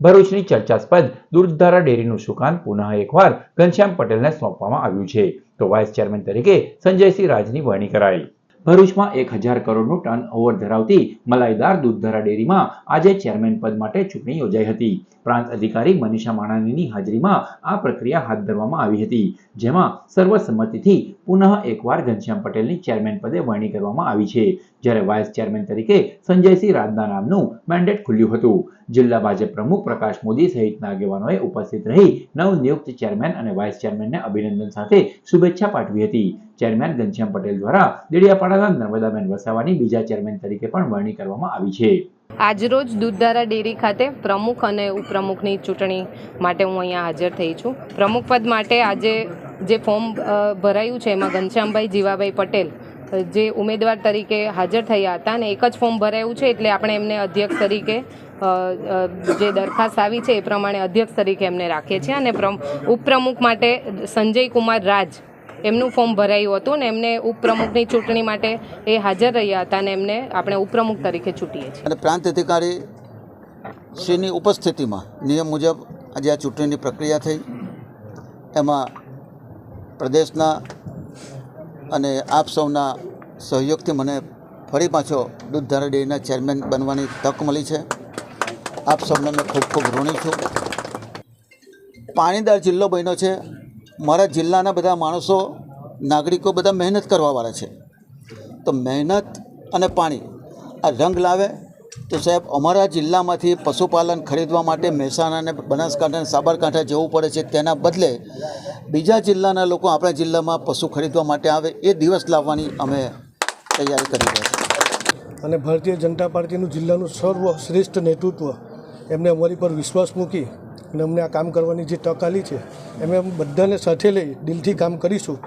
ભરૂચની ચર્ચાસ્પદ દૂધધારા ડેરીનું સુકાન પુનઃ એકવાર ઘનશ્યામ પટેલને સોંપવામાં આવ્યું છે. તો વાઇસ ચેરમેન તરીકે સંજયસિંહ રાજની વરણી કરાઈ. ભરૂચમાં એક હજાર કરોડનું ટર્ન ઓવર ધરાવતી મલાઈદાર દૂધધારા ડેરીમાં આજે ચેરમેન પદ માટે ચૂંટણી યોજાઈ હતી. પ્રાંત અધિકારી મનીષા માણાનીની હાજરીમાં આ પ્રક્રિયા હાથ ધરવામાં આવી હતી, જેમાં સર્વસંમતિથી પુનઃ એકવાર ઘનશ્યામ પટેલની ચેરમેન પદે વરણી કરવામાં આવી છે. જ્યારે વાઇસ ચેરમેન તરીકે સંજયસિંહ રાજના નામનું મેન્ડેટ ખુલ્યું હતું. જિલ્લા ભાજપ પ્રમુખ પ્રકાશ મોદી સહિતના આગેવાનોએ ઉપસ્થિત રહી નવનિયુક્ત ચેરમેન અને વાઇસ ચેરમેનને અભિનંદન સાથે શુભેચ્છા પાઠવી હતી. ચેરમેન ઘનશ્યામ પટેલ દ્વારા દેડિયાપાડાના નર્મદાબેન વસાવાની બીજા ચેરમેન તરીકે પણ વરણી કરવામાં આવી છે. આજરોજ દૂધધારા ડેરી ખાતે પ્રમુખ અને ઉપપ્રમુખની ચૂંટણી માટે હું અહીંયા હાજર થઈ છું. પ્રમુખ પદ માટે આજે જે ફોર્મ ભરાયું છે એમાં ઘનશ્યામભાઈ જીવાભાઈ પટેલ જે ઉમેદવાર તરીકે હાજર થયા હતા અને એક જ ફોર્મ ભરાયું છે એટલે આપણે એમને અધ્યક્ષ તરીકે જે દરખાસ્ત આવી છે એ પ્રમાણે અધ્યક્ષ તરીકે એમને રાખીએ છીએ. અને પ્રમ- ઉપપ્રમુખ માટે સંજય કુમાર રાજ એમનું ફોર્મ ભરાયું હતું ને એમને ઉપપ્રમુખની ચૂંટણી માટે એ હાજર રહ્યા હતા અને એમને આપણે ઉપપ્રમુખ તરીકે ચૂંટીએ છીએ. અને પ્રાંત અધિકારી શ્રીની ઉપસ્થિતિમાં નિયમ મુજબ આજે આ ચૂંટણીની પ્રક્રિયા થઈ. એમાં પ્રદેશના અને આપ સૌના સહયોગથી મને ફરી પાછો દૂધધારા ડેરીના ચેરમેન બનવાની તક મળી છે. આપ સૌને મેં ખૂબ ખૂબ ઋણી છું. પાણીદાર જિલ્લો બન્યો છે. મારા જિલ્લાના બધા માણસો, નાગરિકો બધા મહેનત કરવાવાળા છે. તો મહેનત અને પાણી, આ રંગ લાવે તો સાહેબ અમારા જિલ્લામાંથી પશુપાલન ખરીદવા માટે મહેસાણા અને બનાસકાંઠા અને સાબરકાંઠા જવું પડે છે. તેના બદલે બીજા જિલ્લાના લોકો આપણા જિલ્લામાં પશુ ખરીદવા માટે આવે એ દિવસ લાવવાની અમે તૈયારી કરી રહ્યા અને ભારતીય જનતા પાર્ટીનું જિલ્લાનું સર્વશ્રેષ્ઠ નેતૃત્વ એમને અમારી પર વિશ્વાસ મૂકી અને અમને આ કામ કરવાની જે તક આલી છે એમ બધાને સાથે લઈ દિલથી કામ કરીશું.